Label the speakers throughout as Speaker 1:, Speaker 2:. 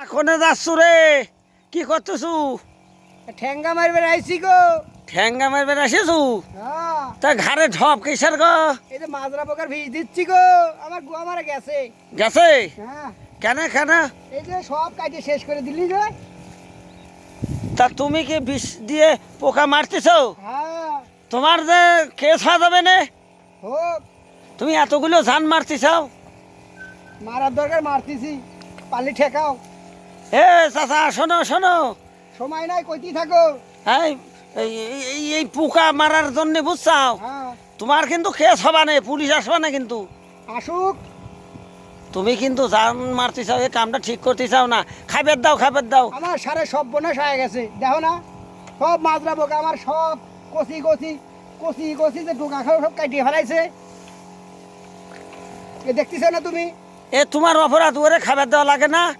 Speaker 1: এখনে যাচ্ছু রে? কি করতেছু?
Speaker 2: ঠেঙ্গা মারবে আইছি গো।
Speaker 1: ঠ্যাঙ্গা মারবে আসেছু
Speaker 2: হ্যাঁ।
Speaker 1: তা ঘাড়ে ঢপ কিসের গো?
Speaker 2: এই যে মাজরা পোকার বীজ দিচ্ছি গো। আমার গোয়া মারা গেছে।
Speaker 1: গেছে?
Speaker 2: হ্যাঁ।
Speaker 1: কেন কেন?
Speaker 2: এই যে সব কাজে শেষ করে দিলি যে।
Speaker 1: তা তুমি কি বিষ দিয়ে পোকা মারতেছ?
Speaker 2: হ্যাঁ।
Speaker 1: তোমার যে কেস হওয়া যাবে না? তুমি এতগুলো ধান মারতেছ?
Speaker 2: মারার দরকার মারতেছি। পালি ঠেকাও।
Speaker 1: এ চাচা শোনো শোনো।
Speaker 2: সময় নাই কইতি থাকো।
Speaker 1: এই এই- এই- পোকা মারার জন্য বুঝছাও?
Speaker 2: হ্যাঁ।
Speaker 1: তোমার কিন্তু কেস হবা না পুলিশ আসবা না কিন্তু।
Speaker 2: আসুক।
Speaker 1: তুমি কিন্তু ধান মারতে চাও এই কামটা ঠিক করতে চাও না। খাবার দাও খাবার দাও।
Speaker 2: আমার সারে সব বনাশ হয়ে গেছে। দেখো না সব মাজরা পোকা আমার সব কচি কচি কচি কচি যে টোকা খাও সব কাটিয়ে ফেলাইছে। এ দেখতেছো না তুমি?
Speaker 1: এ তোমার অপরাধ ওরে খাবার দেওয়া লাগে না।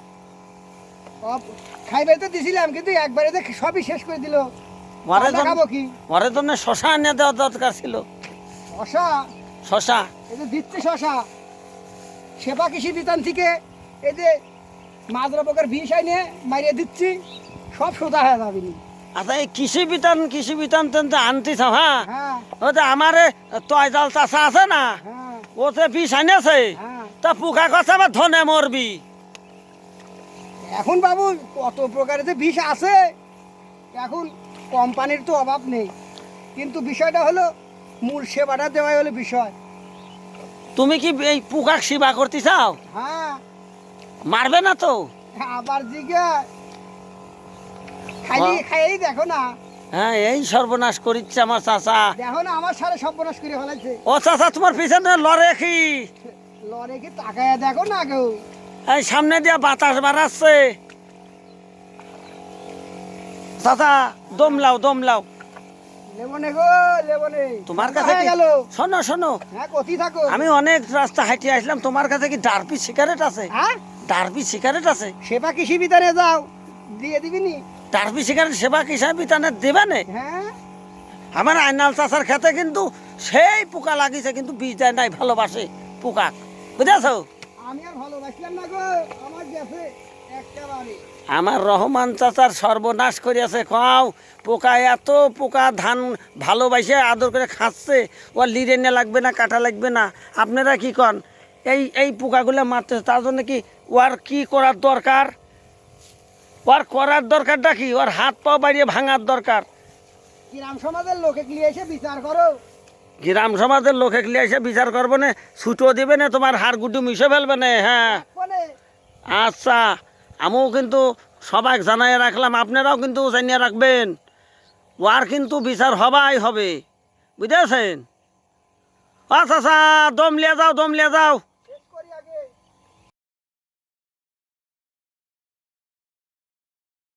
Speaker 2: অপ- খাইবে তো দিছিলাম কিন্তু একবারে যে সবই শেষ করে দিল।
Speaker 1: মরে
Speaker 2: আমরা খাব কি?
Speaker 1: মরে জন্য শশা এনে দেওয়া দরকার ছিল।
Speaker 2: শশা?
Speaker 1: শশা।
Speaker 2: এই যে দিচ্ছে শশা। সেবা কৃষি বিতান থেকে এই যে মাজরা পোকার বিষ আইনে মারিয়ে দিচ্ছি সব সোজা হয়ে যাবে
Speaker 1: আচ্ছা এই কৃষি বিতান কৃষি বিতান তেন তো আনতেছ হ্যাঁ?
Speaker 2: হ্যাঁ।
Speaker 1: ও তো আমারে তয় জাল চাষা আছে না
Speaker 2: হ্যাঁ।
Speaker 1: ও তো বিষ আনেছে
Speaker 2: হ্যাঁ।
Speaker 1: তা পোকা কথা আমার ধনে মরবি।
Speaker 2: এখন বাবু কত প্রকারের যে বিষ আছে? এখন কোম্পানির তো অভাব নেই। কিন্তু বিষয়টা হলো মূল সেবাটা দেওয়াই হলো বিষয়।
Speaker 1: তুমি কি এই পোকা সেবা করতে চাও?
Speaker 2: হ্যাঁ।
Speaker 1: মারবে না তো?
Speaker 2: আবার জিজ্ঞা। খালি। খাইয়েই দেখো না।
Speaker 1: হ্যাঁ এই সর্বনাশ করিচ্ছে আমার চাচা।
Speaker 2: দেখো না আমার সারে সর্বনাশ করে ফেলাইছে
Speaker 1: ও চাচা তোমার পিছনে লড়ে কি?
Speaker 2: লরে কি তাকায় দেখো না কেউ?
Speaker 1: এই সামনে দিয়ে বাতাস বাড়াচ্ছে। চাচা
Speaker 2: গো লেমনে।
Speaker 1: তোমার কাছে
Speaker 2: হয়ে
Speaker 1: শোনো শোনো।
Speaker 2: হ্যাঁ কতি থাকো?
Speaker 1: আমি অনেক রাস্তা হাঁটিয়ে আসলাম। তোমার কাছে কি ডারপি সিগারেট আছে? সিগারেট আছে?
Speaker 2: সেবা কৃষি বিতানে যাও? দিয়ে দিবি নি?
Speaker 1: ডারপি সিগারেট সেবা কিসা বিতানে দেবে না?
Speaker 2: হ্যাঁ?
Speaker 1: আমার আইনাল চাষার খেতে কিন্তু সেই পোকা লাগিছে কিন্তু বীজ দেয় নাই ভালোবাসে পোকা। বুঝেছ?
Speaker 2: আমার
Speaker 1: রহমান চাচার সর্বনাশ করিয়াছে খাও পোকা এত পোকা ধান ভালোবাসে আদর করে খাচ্ছে ও লিড়ে নে লাগবে না কাটা লাগবে না। আপনারা কি কন? এই এই পোকাগুলো মারতে তার জন্য কি ওর কি করার দরকার? ওর করার দরকারটা কি? ওর হাত পা বাড়িয়ে ভাঙার দরকার।
Speaker 2: গ্রাম সমাজের লোকে নিয়ে এসে বিচার করো?
Speaker 1: গ্রাম সমাজের লোক একলে এসে বিচার করব না ছুটো দিবে না তোমার হাড় গুটি মিশে ফেলবে না হ্যাঁ। আচ্ছা আমিও কিন্তু সবাই জানাই রাখলাম আপনারাও কিন্তু জানিয়ে রাখবেন। ওয়ার কিন্তু বিচার হবাই হবে বুঝেছেন? আচ্ছা আচ্ছা দম লিয়ে যাও দম লিয়ে যাও।